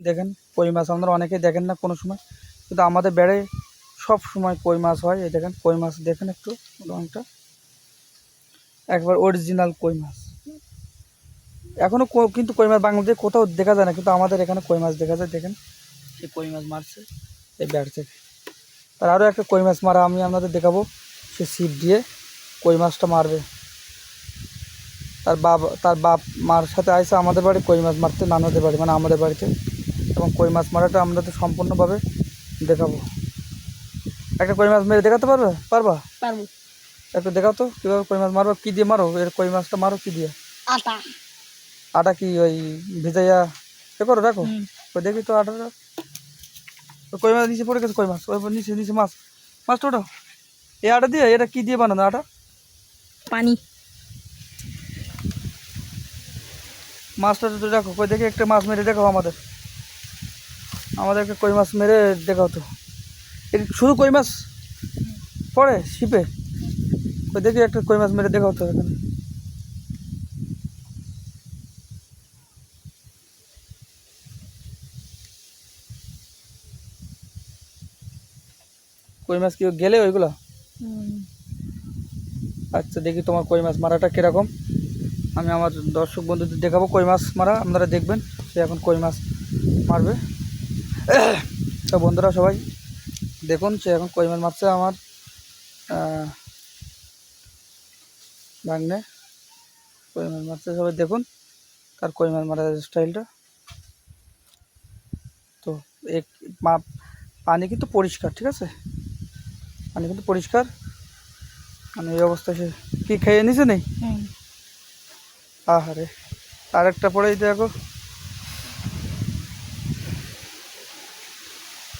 দেখেন, কই মাছ আপনারা অনেকেই দেখেন না কোনো সময়, কিন্তু আমাদের বেড়ে সব সময় কই মাছ হয়। এই দেখেন, কই মাছ দেখেন একটু রঙটা একবার অরিজিনাল কই মাছ। এখনও কিন্তু কই মাছ বাংলাদেশে কোথাও দেখা যায় না, কিন্তু আমাদের এখানে কই মাছ দেখা যায়। দেখেন, এই কই মাছ মারছে, এই ব্যাট থেকে। তার আরও একটা কই মাছ মারা আমি আপনাদের দেখাবো, সে ছিপ দিয়ে কই মাছটা মারবে। তার বাপ তার বাপ, মার সাথে আইসে আমাদের বাড়ি কই মাছ মারতে, নানাদের বাড়ি মানে আমাদের বাড়িতে। এবং কই মাছ মারাটা আমরা তো সম্পূর্ণভাবে দেখাবো। একটা কই মাছ মেরে দেখাতে পারবে? পারবা? পারব। একটু দেখাও তো কীভাবে কই মাছ মারো কী দিয়ে মারো? এর কই মাছটা মারো কী দিয়ে? আটা। আটা কি ওই ভিজাইয়া এ করো রাখো হুম। ওই দেখি তো আটাটা। কই মাছ নিচে পড়ে গেছে কই মাছ? ওই নিচে নিচে মাছ। মাছটা ওটা এই আটা দিয়ে এটা কী দিয়ে বানানো আটা? পানি। মাছটা তো দেখো কই দেখি একটা মাছ মেরে দেখো আমাদের। আমাদেরকে কই মাছ মেরে দেখাও তো। শুধু কই মাছ পড়ে শিপে কই দেখি একটা কই মাছ মেরে দেখাও তো এখানে। কই মাছ কি গেলে ওইগুলো? আচ্ছা দেখি তোমার কই মাছ মারাটা কীরকম। আমি আমার দর্শক বন্ধুদের দেখাবো কই মাছ মারা আপনারা দেখবেন সে এখন কই মাছ মারবে। তো বন্ধুরা সবাই দেখুন সে এখন কই মাছ মারছে আমার ভাগ্নে। কই মাছ মারছে সবাই দেখুন তার কই মাছ মারার স্টাইলটা তো এক পানি কিন্তু পরিষ্কার ঠিক আছে? পানি কিন্তু পরিষ্কার। মানে এই অবস্থায় সে কি খেয়ে নিছে নেই আহারে আরেকটা পরেই দেখো।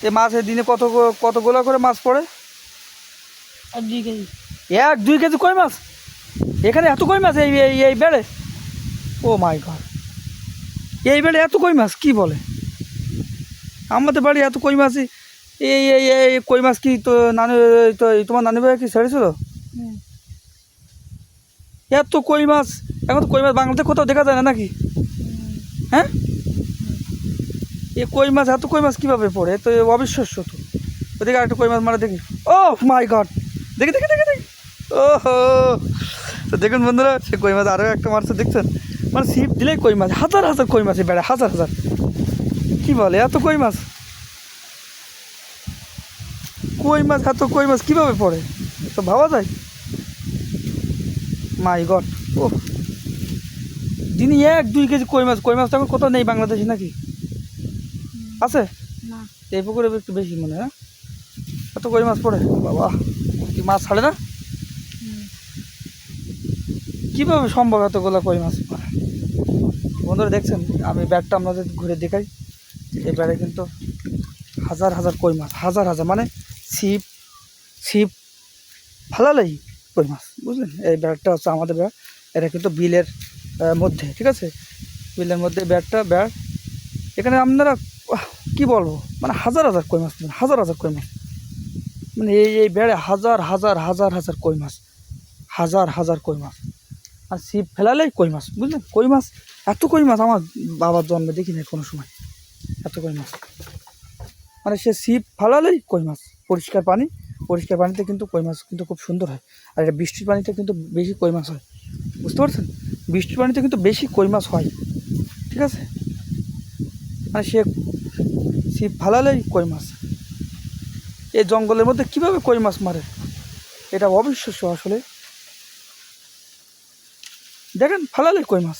এ মাছের দিনে কত কত গোলা করে মাছ পড়ে? এক দুই কেজি কই মাছ? এখানে এত কই মাছ এই এই বেড়ে? Oh my god. এই বেড়ে এত কই মাছ কি বলে? আমাদের বাড়ি এত কই মাছ এই এই এই কই মাছ কি তো নানি তো তোমার নানি ভাই কি ছেড়েছিল? এত কই মাছ এখন তো কই মাছ বাংলাতে কোথাও দেখা যায় না নাকি? হ্যাঁ? এ কই মাছ, এত কই মাছ কীভাবে পড়ে? তো অবিশ্বাস্য তো। ওদিকে একটা কই মাছ মারা দেখি। ও মাই গড দেখি দেখি দেখি দেখি। ও তো দেখুন বন্ধুরা, সে কই মাছ আরও একটা মারছে, দেখছেন? মানে ছিপ দিলেই কই মাছ, হাজার হাজার কই মাছ বেড়ে হাজার হাজার। কি বলে, এত কই মাছ? কই মাছ, এত কই মাছ কীভাবে পড়ে? তো ভাবা যায়। মাই গড ও দিনে এক, দুই কেজি কই মাছ কই মাছ তো এখন কোথাও নেই বাংলাদেশে নাকি? আছে? না। এই পুকুরে একটু বেশি মনে হয়? এত কই মাছ পড়ে? বাবা কি মাছ ছাড়ে না? কীভাবে সম্ভব এতগুলো কই মাছ পড়ে? বন্ধুরা দেখছেন আমি ব্যাগটা আপনাদের ঘুরে দেখাই। এই ব্যাগে কিন্তু হাজার হাজার কই মাছ হাজার হাজার মানে ছিপ ছিপ ফালালেই কই মাছ বুঝলেন? এই ব্যাগটা হচ্ছে আমাদের ব্যাগ এটা কিন্তু বিলের মধ্যে ঠিক আছে? বিলের মধ্যে ব্যাগটা ব্যাগ। এখানে আপনারা কি বলব? মানে হাজার হাজার কই মাছ হাজার হাজার কই মাছ? মানে এই এই বেড়ে হাজার হাজার হাজার হাজার কই মাছ? হাজার হাজার কই মাছ? আর ছিপ ফেলালেই কই মাছ? বুঝলেন? কই মাছ? এত কই মাছ আমার বাবার জন্মে দেখি নাই কোনো সময়। এত কই মাছ? মানে সে ছিপ ফেলালেই কই মাছ? পরিষ্কার পানি, পরিষ্কার পানিতে কিন্তু কই মাছ কিন্তু খুব সুন্দর হয়। আর এটা বৃষ্টির পানিতে কিন্তু বেশি কই মাছ হয়। বুঝতে পারছেন? বৃষ্টির পানিতে কিন্তু বেশি কই মাছ হয়। ঠিক আছে? মানে সে ছিপ ফালালেই কই মাছ? এই জঙ্গলের মধ্যে কীভাবে কই মাছ মারে? এটা অবিশ্বাস্য আসলে। দেখেন ফালালে কই মাছ।